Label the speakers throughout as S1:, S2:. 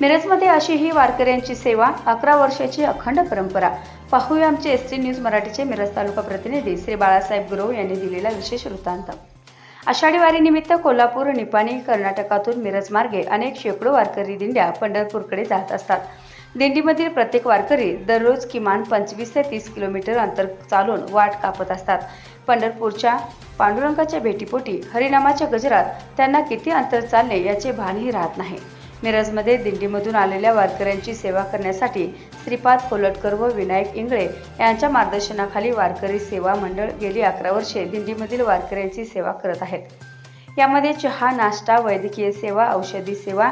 S1: मिरजमध्ये अशी ही वारकऱ्यांची सेवा अकरा वर्षाची अखंड परंपरा. पाहूया आमचे एस टी न्यूज मराठीचे मिरज तालुका प्रतिनिधी श्री बाळासाहेब गुरव यांनी दिलेला विशेष वृत्तांत. आषाढी वारीनिमित्त कोल्हापूर निपाणी कर्नाटकातून मिरज मार्गे अनेक शेकडो वारकरी दिंड्या पंढरपूरकडे जात असतात. दिंडीमधील प्रत्येक वारकरी दररोज किमान पंचवीस ते तीस किलोमीटर अंतर चालून वाट कापत असतात. पंढरपूरच्या पांडुरंगाच्या भेटीपोटी हरिनामाच्या गजरात त्यांना किती अंतर चालले याचे भानही राहत नाही. मिरजमध्ये दिंडीमधून आलेल्या वारकऱ्यांची सेवा करण्यासाठी श्रीपाद कोलटकर व विनायक इंगळे यांच्या मार्गदर्शनाखाली वारकरी सेवा मंडळ गेली अकरा वर्षे दिंडीमधील वारकऱ्यांची सेवा करत आहेत. यामध्ये चहा नाश्ता वैद्यकीय सेवा औषधी सेवा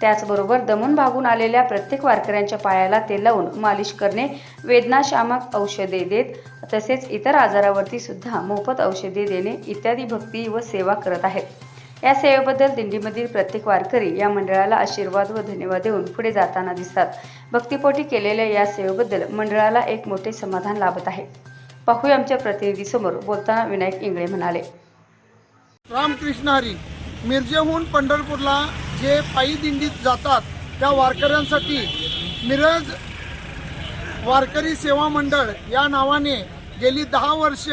S1: त्याचबरोबर दमून भागून आलेल्या प्रत्येक वारकऱ्यांच्या पायाला ते लावून मालिश करणे वेदनाशामक औषधे देत तसेच इतर आजारावरती सुद्धा मोफत औषधे देणे इत्यादी भक्ती व सेवा करत आहेत. या सेवेबद्दल दिंडीमधील प्रत्येक वारकरी या मंडळाला आशीर्वाद व धन्यवाद देऊन पुढे जाताना दिसतात. भक्तिपोटी केलेल्या या सेवेबद्दल मंडळाला एक मोठे समाधान लाभत आहे. पाहूया आमच्या प्रतिनिधीसमोर बोलताना विनायक इंगळे म्हणाले.
S2: रामकृष्ण हरी मिरजेहून पंढरपूरला जे पायी दिंडीत जातात त्या वारकऱ्यांसाठी मिरज वारकरी सेवा मंडळ या नावाने गेली दहा वर्ष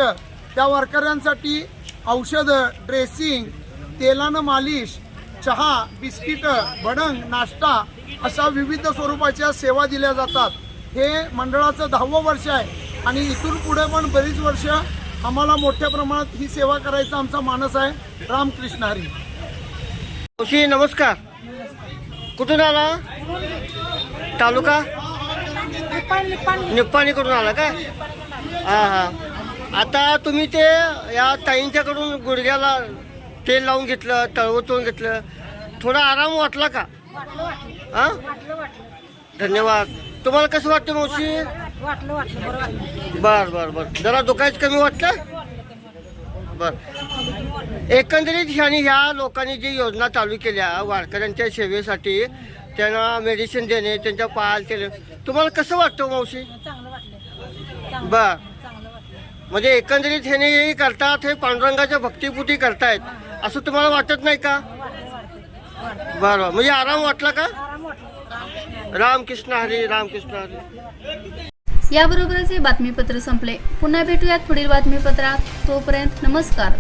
S2: त्या वारकऱ्यांसाठी औषधं ड्रेसिंग तेलानं मालिश चहा बिस्किटं भडंग नाश्ता अशा विविध स्वरूपाच्या सेवा दिल्या जातात. हे मंडळाचं दहावं वर्ष आहे आणि इथून पुढे पण बरीच वर्ष आम्हाला मोठ्या प्रमाणात ही सेवा करायचा आमचा मानस आहे. रामकृष्ण हरी.
S3: जोशी नमस्कार. कुठून आला? तालुका? निप्पाणीकडून आला का? हा हा. आता तुम्ही ते या ताईंच्याकडून गुडघ्याला तेल लावून घेतलं तळवतून घेतलं. थोडा आराम वाटला का? हा? धन्यवाद. तुम्हाला कसं वाटतं मावशी?
S4: बर
S3: बर बर. जरा दुखायचं कमी वाटलं? बर. एकंदरीत ह्यानी ह्या लोकांनी जी योजना चालू केल्या वारकऱ्यांच्या सेवेसाठी त्यांना मेडिसिन देणे त्यांच्या पायाला केले तुम्हाला कसं वाटतं मावशी? बर. म्हणजे एकंदरीत ह्याने हे करतात हे पांडुरंगाच्या भक्तीपुटी करतायत. असं तुम्हाला वाटत नाही का? बरं म्हणजे आराम वाटला का? रामकृष्ण हरी रामकृष्ण हरी.
S5: याबरोबरच हे बातमीपत्र संपले. पुन्हा भेटूयात पुढील बातमीपत्रात. तोपर्यंत नमस्कार.